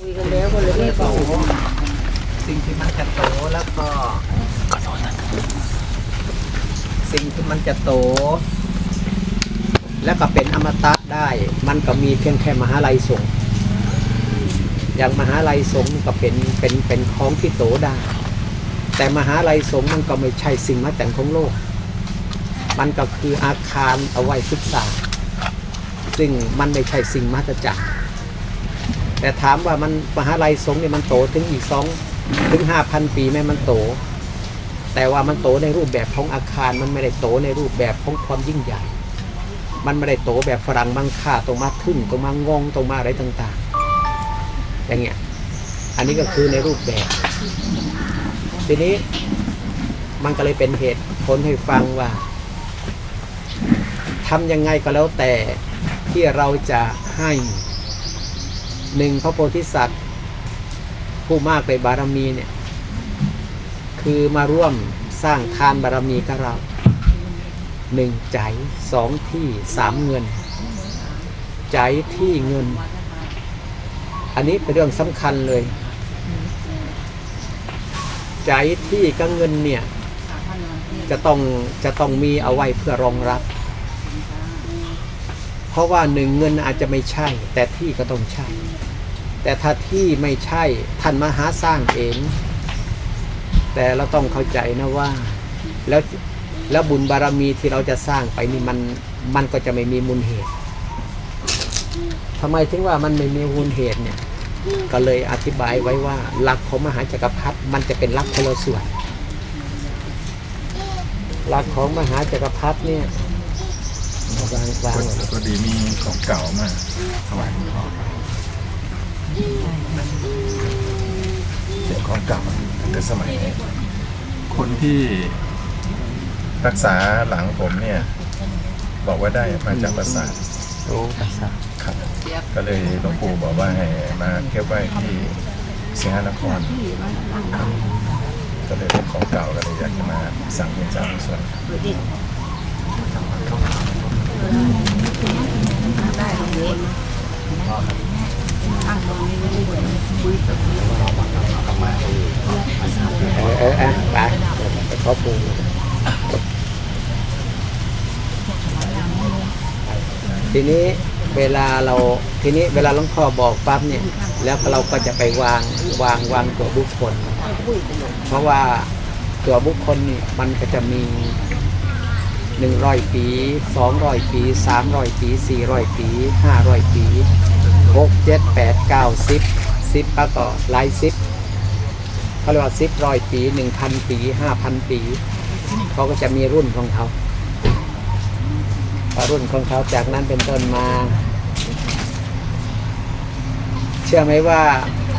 คุยกันแล้วก็เลยไม่บอกสิ่งที่มันจะโตแล้วก็สิ่งที่มันจะโต แล้วก็เป็นอมตะได้ มันก็มีเพียงแค่มหาลัยสงฆ์อย่างมหาลัยสงฆ์ก็เป็นเป็นเป็นของที่โตได้ แต่มหาลัยสงฆ์มันก็ไม่ใช่สิ่งมาแต่งของโลก มันก็คืออาคารเอาไว้ศึกษา ซึ่งมันไม่ใช่สิ่งมาตรจักร แต่ถามว่ามันมหาลัยสงฆ์เนี่ยมันโตถึงอีกสองถึงห้าพันปีไหมมันโต แต่ว่ามันโตในรูปแบบของอาคารมันไม่ได้โตในรูปแบบของความยิ่งใหญ่ มันไม่ได้โตแบบฝรั่งมังค่าตรงมาทึ่งตรงมางงตรงมาอะไรต่างๆ อย่างเงี้ยอันนี้ก็คือในรูปแบบ ทีนี้มันก็เลยเป็นเหตุผลให้ฟังว่าทำยังไงก็แล้วแต่ที่เราจะให้ หนึ่งพระโพธิสัตว์ ผู้มากในบารมีเนี่ย คือมาร่วมสร้างทานบารมีกับเราหนึ่งใจสองที่สามเงิน ใจที่เงิน อันนี้เป็นเรื่องสำคัญเลย ใจที่กับเงินเนี่ย จะต้องจะต้องมีเอาไว้เพื่อรองรับ ราะว่าหนึ่งเงินอาจจะไม่ใช่ แต่ที่ก็ต้องใช่ แต่ถ้าที่ไม่ใช่ท่านมหาสร้างเอง แต่เราต้องเข้าใจนะว่าแล้วแล้วบุญบารมีที่เราจะสร้างไปนี่มันมันก็จะไม่มีมูลเหตุทำไมถึงว่ามันไม่มีมูลเหตุเนี่ย ก็เลยอธิบายไว้ว่าหลักของมหาจักรพรรดิมันจะเป็นหลักคนละส่วนหลักของมหาจักรพรรดิเนี่ย วางวางไว้ก็ดีมีของเก่ามาถวายหลวงพ่อเป็นของเก่าแต่สมัย คนที่รักษาหลังผมเนี่ย บอกว่าได้มาจากประสาทโอ้ภาษาทครับ ก็เลยหลวงปู่บอกว่าให้มาเก็บไว้ที่สิงหนครครับก็เลยเป็นของเก่าก็เลยอยากจะมาสั่งเป็นสามส่วน เออเอออะไปไปขอปูทีนี้เวลาเราทีนี้เวลาหลวงพ่อบอกปั๊บเนี่ย แล้วเราก็จะไปวางวางวางตัวบุคคล เพราะว่าตัวบุคคลนี่มันก็จะมี หนึ่งร้อยปีสองร้อยปีสามร้อยปีสี่ร้อยปีห้าร้อยปีหกเจ็ดแปดเก้าสิบสิบแล้วก็หลายสิบเขาเรียกว่าสิบร้อยปีหนึ่งพันปีห้าพันปีเขาก็จะมีรุ่นของเขาพอรุ่นของเขาจากนั้นเป็นต้นมา เชื่อไหมว่า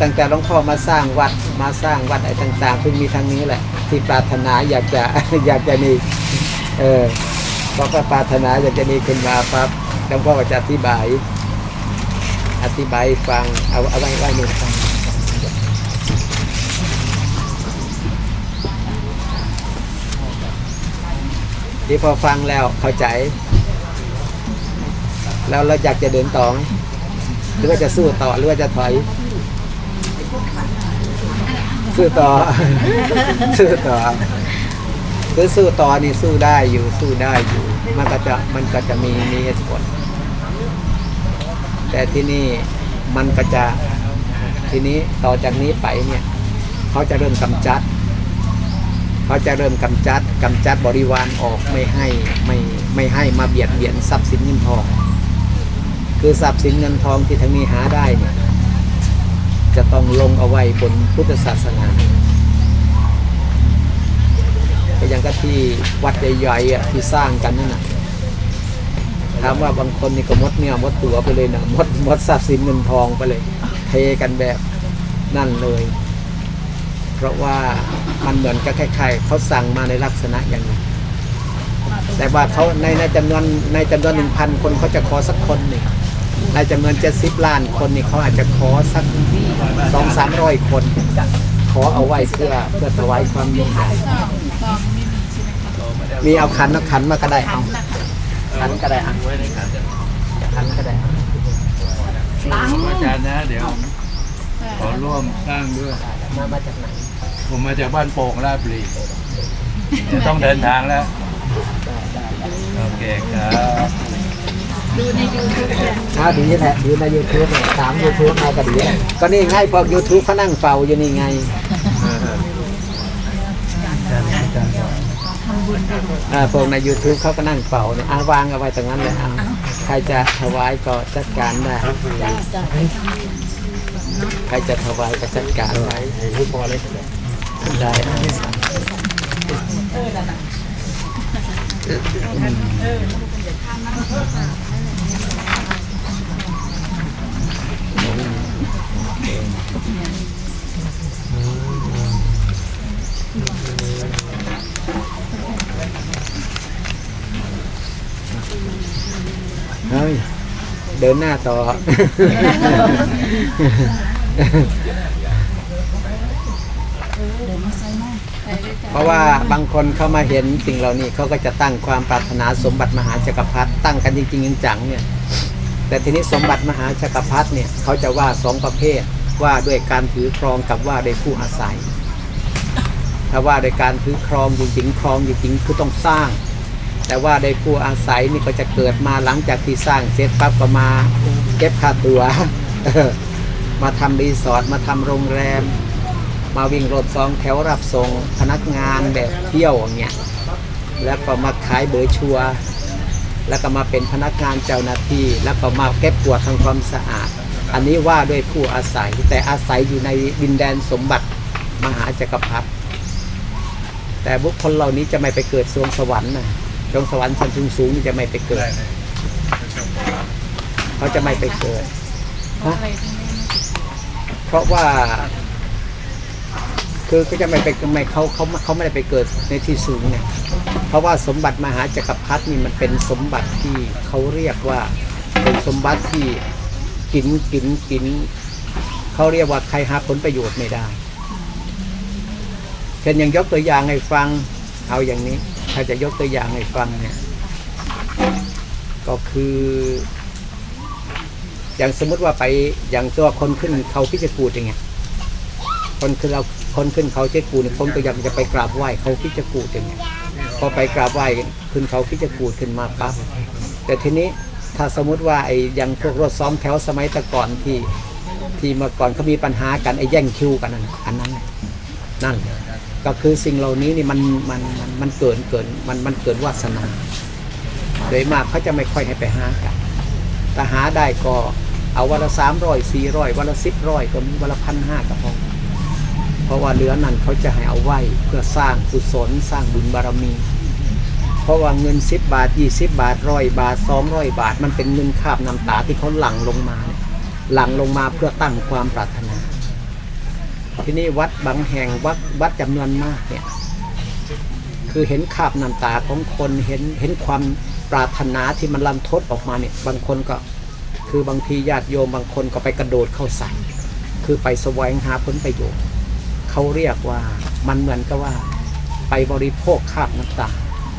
ตั้งแต่หลวงพ่อมาสร้างวัดมาสร้างวัดอะไรต่างๆเพิ่งมีทางนี้แหละ ที่ปรารถนาอยากจะอยากจะมี เออเพราะว่าปรารถนาอยากจะมีขึ้นมาปั๊บหลวงพ่อก็จะอธิบาย อธิบายฟัง เอาเอาไว้ไว้หนึ่งฟังที่พอฟังแล้วเข้าใจ แล้วเราอยากจะเดินต่อไหมหรือว่าจะสู้ต่อหรือว่าจะถอย สู้ต่อ สู้ต่อ คือสู้ต่อนี่สู้ได้อยู่สู้ได้อยู่ มันก็จะมันก็จะมีมีเหตุผลแต่ที่นี่มันก็จะทีนี้ต่อจากนี้ไปเนี่ยเขาจะเริ่มกำจัดเขาจะเริ่มกำจัดกำจัดบริวารออกไม่ให้ไม่ไม่ให้มาเบียดเบียนทรัพย์สินเงินทอง คือทรัพย์สินเงินทองที่ทางนี้หาได้เนี่ยจะต้องลงเอาไว้บนพุทธศาสนา ก็ยังก็ที่วัดใหญ่ๆอะที่สร้างกันนั่นน่ะถามว่าบางคนนี่ก็มดเนี่ยมดตัวไปเลยนะมดมดทรัพย์สินเงินทองไปเลย เทกันแบบนั่นเลย เพราะว่ามันเหมือนกับคล้ายๆเขาสั่งมาในลักษณะอย่างนั้แต่ว่าเขาในในจำนวนในจำนวนหนึ่งพันคนเขาจะขอสักคนหนึ่งในจำนวนเจ็ดสิบล้านคนนี่เขาอาจจะขอสักสองสามร้อยคน ขอเอาไว้เพื่อเพื่อถวายความยิ่งใหญ่ มีเอาขันเอาขันมาก็ได้เอาขันก็ได้เอาขันก็ได้เอากันนะ เดี๋ยวขอร่วมสร้างด้วยมามาจากไหนผมมาจากบ้านโป่งราชบุรีจะต้องเดินทางแล้วโอเคครับถ้าดีแหละดูในยูทูบเนี่ยตามยูทูบมาก็ดีแหละก็นี่ไงพวกยูทูบเขานั่งเฝ้าอยู่นี่ไง อ่าพวกใน YouTube เขาก็นั่งเฝ้าเนี่ยอ่าวางเอาไว้ตรงนั้นเลยอ่าใครจะถวายก็จัดการได้ใครจะถวายก็จัดการไว้ได้เฮ้ยเดินหน้าต่อ เพราะว่าบางคนเข้ามาเห็นสิ่งเหล่านี้เขาก็จะตั้งความปรารถนาสมบัติมหาจักรพรรดิตั้งกันจริงๆจังๆเนี่ย แต่ทีนี้สมบัติมหาจักรพรรดิเนี่ยเขาจะว่าสองประเภทว่าด้วยการถือครองกับว่าด้วยผู้อาศัย ถ้าว่าโดยการถือครองจริงๆครองจริงๆคือต้องสร้าง แต่ว่าได้ผู้อาศัยนี่ก็จะเกิดมาหลังจากที่สร้างเสร็จปั๊บก็มาเก็บค่าตัว มาทำรีสอร์ทมาทำโรงแรม มาวิ่งรถสองแถวรับส่งพนักงานแบบเที่ยวอย่างเงี้ยแล้วก็มาขายเบอร์ชัว แล้วก็มาเป็นพนักงานเจ้าหน้าที่ แล้วก็มาเก็บกวาดทำความสะอาด อันนี้ว่าด้วยผู้อาศัยแต่อาศัยอยู่ในดินแดนสมบัติมหาจักรพรรดิแต่บุคคลเหล่านี้จะไม่ไปเกิดสวงสวรรค์นะ สวงสวรรค์ชั้นสูงสูงๆนี่จะไม่ไปเกิด เขาจะไม่ไปเกิดฮะเพราะว่าคือก็จะไม่ไปไม่เขาเขาเขาไม่ได้ไปเกิดในที่สูงเนี่ยเพราะว่าสมบัติมหาจักรพรรดินี่มันเป็นสมบัติที่เขาเรียกว่าเป็นสมบัติที่กินกินกินเขาเรียกว่าใครหาผลประโยชน์ไม่ได้เช่นอย่างยกตัวอย่างให้ฟังเอาอย่างนี้ ถ้าจะยกตัวอย่างให้ฟังเนี่ย ก็คือ อย่างสมมติว่าไปอย่างตัวคนขึ้นเขาพิจิกูดอย่างเงี้ยคนคือเราคนขึ้นเขาเจ๊กูเนี่ยคนก็อยากจะไปกราบไหว้เขาพิจิกูดอย่างเงี้ยพอไปกราบไหว้ขึ้นเขาพิจิกูดขึ้นมาปั๊บแต่ทีนี้ถ้าสมมติว่าไอ้อย่างพวกรถซ้อมแถวสมัยแต่ก่อนที่ที่เมื่อก่อนเขามีปัญหากันไอ้แย่งคิวกันนั่นอันนั้นน่นั่น ก็คือสิ่งเหล่านี้นี่มันมันมันมันเกินเกินมันมันเกินวาสนาโดยมากเขาจะไม่ค่อยให้ไปหากันแต่หาได้ก็เอาวันละสามร้อยสี่ร้อยวันละสิบร้อยก็มีวันละพันห้าก็พอเพราะว่าเหลือนั้นเขาจะให้เอาไว้เพื่อสร้างกุศลสร้างบุญบารมี เพราะว่าเงิน10บบาท20บบาทร้อยบาท200บาท มันเป็นเงินคาบน้ำตาที่เขาหลั่งลงมาหลั่งลงมาเพื่อตั้งความปรารถนา ที่นี่วัดบางแห่งวัดวัดจำนวนมากเนี่ยคือเห็นคาบน้ำตาของคนเห็นเห็นความปรารถนาที่มันลันทดออกมาเนี่ยบางคนก็คือบางทีญาติโยมบางคนก็ไปกระโดดเข้าใส่ คือไปแสวงหาผลประโยชน์เขาเรียกว่ามันเหมือนกับว่า ไปบริโภคคาบน้ำตา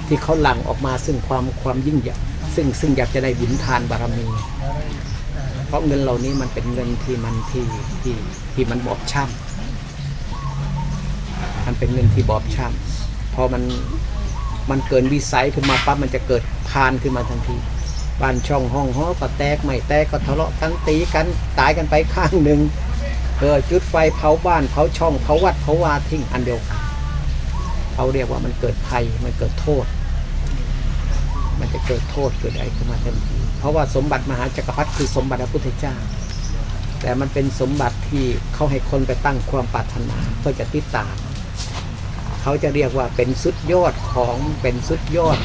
ที่เขาหลั่งออกมาซึ่งความความยิ่งใหญ่ซึ่งซึ่งอยากจะได้บุญทานบารมี เพราะเงินเหล่านี้มันเป็นเงินที่มันที่ที่ที่มันบอบช้ำ เป็นเงินที่บอบช้ำพอมันมันเกินวิสัยขึ้นมาปั๊บมันจะเกิดพานขึ้นมาทันทีบ้านช่องห้องหอก็แตกไม่แตกก็ทะเลาะกันตีกันตายกันไปข้างหนึ่งเออจุดไฟเผาบ้านเผาช่องเผาวัดเผาวาทิ้งอันเดียวกันเขาเรียกว่ามันเกิดภัยมันเกิดโทษ มันจะเกิดโทษเกิดอะไรขึ้นมาทันทีเพราะว่าสมบัติมหาจักรพรรดิคือสมบัติพระพุทธเจ้า แต่มันเป็นสมบัติที่เขาให้คนไปตั้งความปรารถนาเพื่อจะติดตาม เขาจะเรียกว่าเป็นสุดยอดของเป็นสุดยอด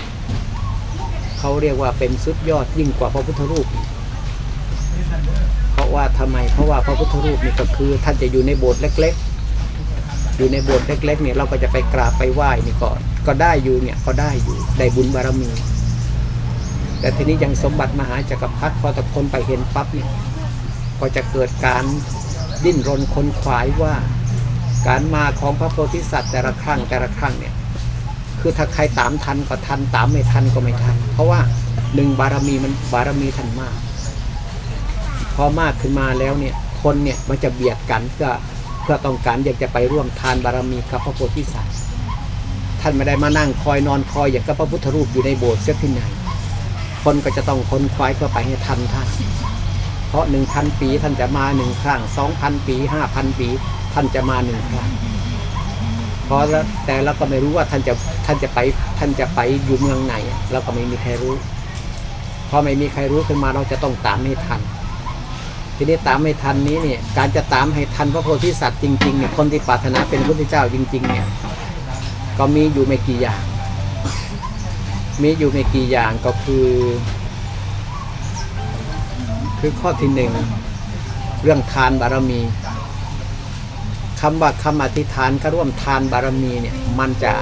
เขาเรียกว่าเป็นสุดยอดยิ่งกว่าพระพุทธรูป เพราะว่าทำไมเพราะว่าพระพุทธรูปนี่ก็คือ ท่านจะอยู่ในโบสถ์เล็ก ๆ อยู่ในโบสถ์เล็กๆเนี่ยเราก็จะไปกราบไปไหว้นี่ก็ก็ได้อยู่เนี่ยก็ได้อยู่ได้บุญบารมี แต่ทีนี้ยังสมบัติมหาจักรพรรดิพอตะคนไปเห็นปั๊บเนี่ยก็จะเกิดการดิ้นรนคนขวายว่า การมาของพระโพธิสัตว์แต่ละครั้งแต่ละครั้งเนี่ยคือถ้าใครตามทันก็ทันตามไม่ทันก็ไม่ทัน เพราะว่าหนึ่งบารมีมันบารมีทันมาก พอมากขึ้นมาแล้วเนี่ยคนเนี่ยมันจะเบียดกันเพื่อเพื่อต้องการอยากจะไปร่วมทานบารมีกับพระโพธิสัตว์ท่านไม่ได้มานั่งคอยนอนคอยอย่างกับพระพุทธรูปอยู่ในโบสถ์เสียที่ไหน คนก็จะต้องคนควายเพื่อไปให้ทันท่านเพราะหนึ่งพันปีท่านจะมาหนึ่งครั้งสองพันปีห้าพันปี ท่านจะมาหนึ่งครั้งเพราะแล้วแต่เราก็ไม่รู้ว่าท่านจะท่านจะไปท่านจะไปอยู่เมืองไหนเราก็ไม่มีใครรู้พอไม่มีใครรู้ขึ้นมาเราจะต้องตามให้ทัน ทีนี้ตามให้ทันนี้เนี่ยการจะตามให้ทันพระโพธิสัตว์จริงๆเนี่ยคนที่ปรารถนาเป็นพระพุทธเจ้าจริง ๆ เนี่ยก็มีอยู่ไม่กี่อย่าง มีอยู่ไม่กี่อย่างก็คือ คือข้อที่หนึ่งเรื่องทานบารมี คำว่าคำอธิษฐานก็ร่วมทานบารมีเนี่ยมันจะ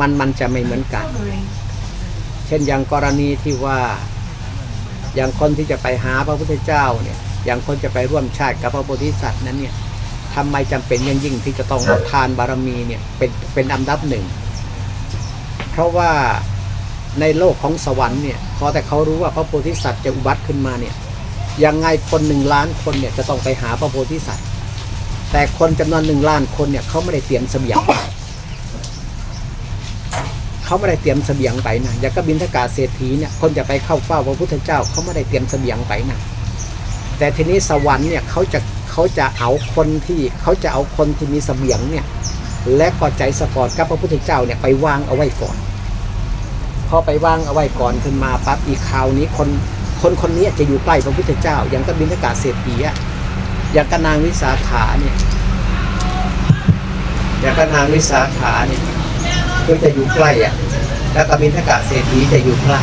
มันมันจะไม่เหมือนกัน เช่นอย่างกรณีที่ว่าอย่างคนที่จะไปหาพระพุทธเจ้าเนี่ยอย่างคนจะไปร่วมชาติกับพระโพธิสัตว์นั้นเนี่ยทำไมจำเป็นอยังยิ่งที่จะต้องเอาทานบารมีเนี่ยเป็นเป็นอันดับหนึ่ง เพราะว่าในโลกของสวรรค์เนี่ยพอแต่เขารู้ว่าพระโพธิสัตว์จะอุบัติขึ้นมาเนี่ยยังไงคนหนึ่งล้านคนเนี่ยจะต้องไปหาพระโพธิสัตว์ แต่คนจำนวนหนึ่งล้านคนเนี่ยเขาไม่ได้เตรียมเสบียงเขาไม่ได้เตรียมเสบียงไปนะอย่างกบินทกาเศรษฐีเนี่ยคนจะไปเข้าเฝ้าพระพุทธเจ้าเขาไม่ได้เตรียมเสบียงไปนะแต่ทีนี้สวรรค์เนี่ยเขาจะเขาจะเอาคนที่เขาจะเอาคนที่มีเสบียงเนี่ยและก็ใจสปอร์ตกับพระพุทธเจ้าเนี่ยไปวางเอาไว้ก่อน พอไปวางเอาไว้ก่อนขึ้นมาปั๊บอีกคราวนี้คนคนคนนี้จะอยู่ใกล้พระพุทธเจ้าอย่างกบินทกาเศรษฐีอะ อย่างกนางวิสาขาเนี่ยอย่างกนางวิสาขาเนี่ยก็จะอยู่ใกล้อะแล้วกบินทกาเศรษฐีจะอยู่ใกล้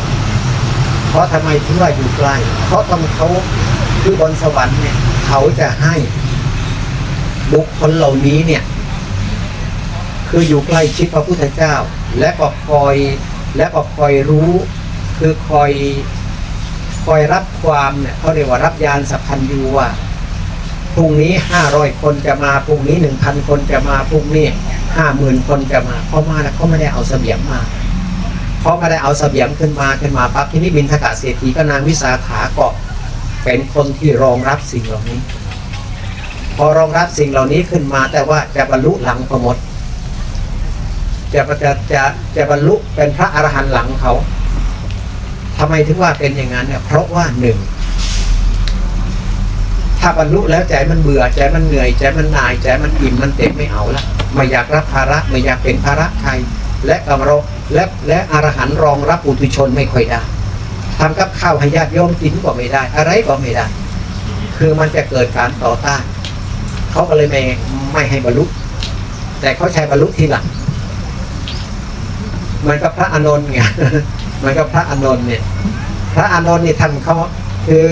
เพราะทำไมถึงว่าอยู่ใกล้เพราะตรงเขาคือบนสวรรค์เนี่ยเขาจะให้บุคคลเหล่านี้เนี่ย คืออยู่ใกล้ชิดพระพุทธเจ้า และก็คอยและก็คอยรู้ คือคอยคอยรับความเนี่ยเขาเรียกว่ารับยานสัพพัญญูว่า พรุ่งนี้ห้าร้อยคนจะมาพรุ่งนี้หนึ่งพันคนจะมาพรุ่งนี้ห้าหมื่นคนจะมาเขามาแล้วเขาไม่ได้เอาเสบียงมาเพราไม่ได้เอาเสบียงขึ้นมาขึ้นมาปั๊บที่นี่บินทกะเศรษฐีก็นางวิสาขาก็เป็นคนที่รองรับสิ่งเหล่านี้ พอรองรับสิ่งเหล่านี้ขึ้นมา แต่ว่าจะบรรลุหลังพมดจะจะจะจะบรรลุเป็นพระอรหันต์หลังเขาทำไมถึงว่าเป็นอย่างนั้นเนี่ยเพราะว่าหนึ่ง ถ้าบรรลุแล้วใจมันเบื่อใจมันเหนื่อยใจมันหน่ายใจมันอิ่มมันเต็มไม่เอาละไม่อยากรับภาระไม่อยากเป็นภาระใครและกำรและและอรหันต์รองรับปุถุชนไม่ค่อยได้ทำกับข้าวให้ญาติโยมกินก็ไม่ได้ อะไรก็ไม่ได้ คือมันจะเกิดการต่อต้านเขาก็เลยไม่ไม่ให้บรรลุแต่เขาใช้บรรลุทีหลังเหมือนกับพระอานนท์ไงเหมือนกับพระอานนท์เนี่ย พระอานนท์นี่ท่านเขาคือ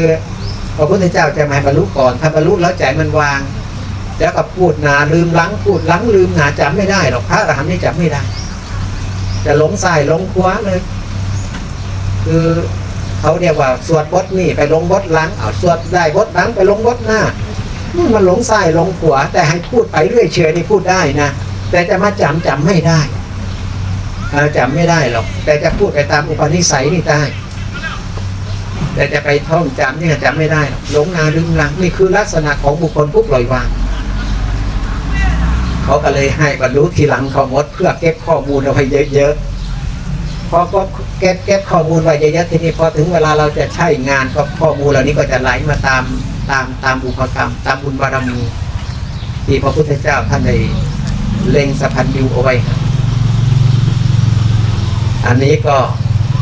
พระพุทธเจ้าจะมาบรรลุก่อนถ้าบรรลุแล้วใจมันวาง แล้วก็พูดหนาลืมลังพูดลังลืมหนาจำไม่ได้หรอกพระอรหันต์นี่จำไม่ได้ จะหลงซ้ายหลงขวาเลย คือเขาเรียกว่าสวดบทนี่ไปลงบทลังเอาสวดได้บทลังไปลงบทหน้านี่มันหลงซ้ายหลงขวาแต่ให้พูดไปเรื่อยเฉยนี่พูดได้นะแต่จะมาจำจำไม่ได้จำไม่ได้หรอก แต่จะพูดไปตามอุปนิสัยนี่ได้ แต่จะไปท่องจำนี่จำไม่ได้หรอกหลงนาลืมหลังนี่คือลักษณะของบุคคลผู้ปล่อยวางเขาก็เลยให้บรรลุทีหลังเขามดเพื่อเก็บข้อมูลเอาไว้เยอะๆพอก็เก็บเก็บข้อมูลไว้เยอะๆทีนี้พอถึงเวลาเราจะใช้งานก็ข้อมูลเหล่านี้ก็จะไหลมาตามตามตามบุพกรรม ตามบุญบารมีที่พระพุทธเจ้าท่านได้เล็งสัพพัญญูเอาไว้ อันนี้ก็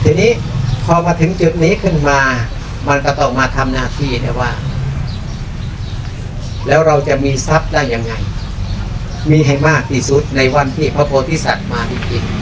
ทีนี้ พอมาถึงจุดนี้ขึ้นมา มันก็ต้องมาทำหน้าที่นะว่า แล้วเราจะมีทรัพย์ได้ยังไง มีให้มากที่สุดในวันที่พระโพธิสัตว์มาจริงๆ